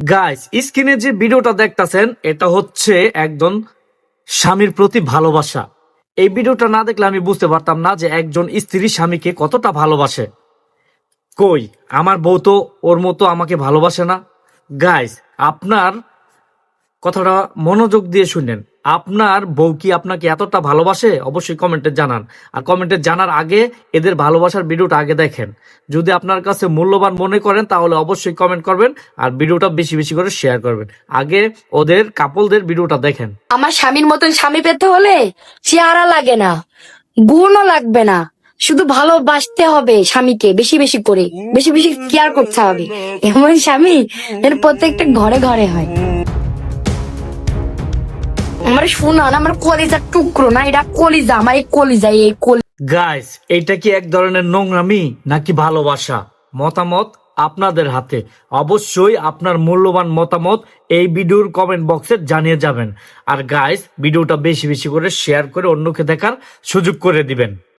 Guys স্ক্রিনে যে ভিডিওটা দেখতেছেন, এটা হচ্ছে একজন স্বামীর প্রতি ভালোবাসা। এই ভিডিওটা না দেখলে আমি বুঝতে পারতাম না যে একজন স্ত্রী স্বামীকে কতটা ভালোবাসে। কই, আমার বউ তো ওর মতো আমাকে ভালোবাসে না। গাইস আপনার কথাটা মনোযোগ দিয়ে শুনেন। আপনার বউ কি আপনাকে এতটা ভালোবাসে? অবশ্যই কমেন্টে জানান। আর কমেন্টে জানার আগে এদের ভালোবাসার ভিডিওটা আগে দেখেন। যদি আপনার কাছে মূল্যবান মনে করেন, তাহলে অবশ্যই কমেন্ট করবেন আর ভিডিওটা বেশি বেশি করে শেয়ার করবেন। আগে ওদের কাপলদের ভিডিওটা দেখেন। আমার স্বামীর মতন স্বামী পেতে হলে চেহারা লাগে না, গুণও লাগবে না। শুধু ভালোবাসতে হবে স্বামীকে বেশি বেশি করে। বেশি বেশি কেয়ার করতে হবে। এমন স্বামী প্রত্যেকটা ঘরে ঘরে হয়। আমার শোনা না, আমার কলিজার টুকরো না, এটা কলিজা, আমার এই কলিজা, এই কলি গাইস এটা কি এক ধরনের নোংরামি নাকি ভালোবাসা? মতামত আপনাদের হাতে। অবশ্যই আপনার মূল্যবান মতামত এই ভিডিওর কমেন্ট বক্সে জানিয়ে যাবেন। আর গাইস ভিডিওটা বেশি বেশি করে শেয়ার করে অন্যকে দেখার সুযোগ করে দিবেন।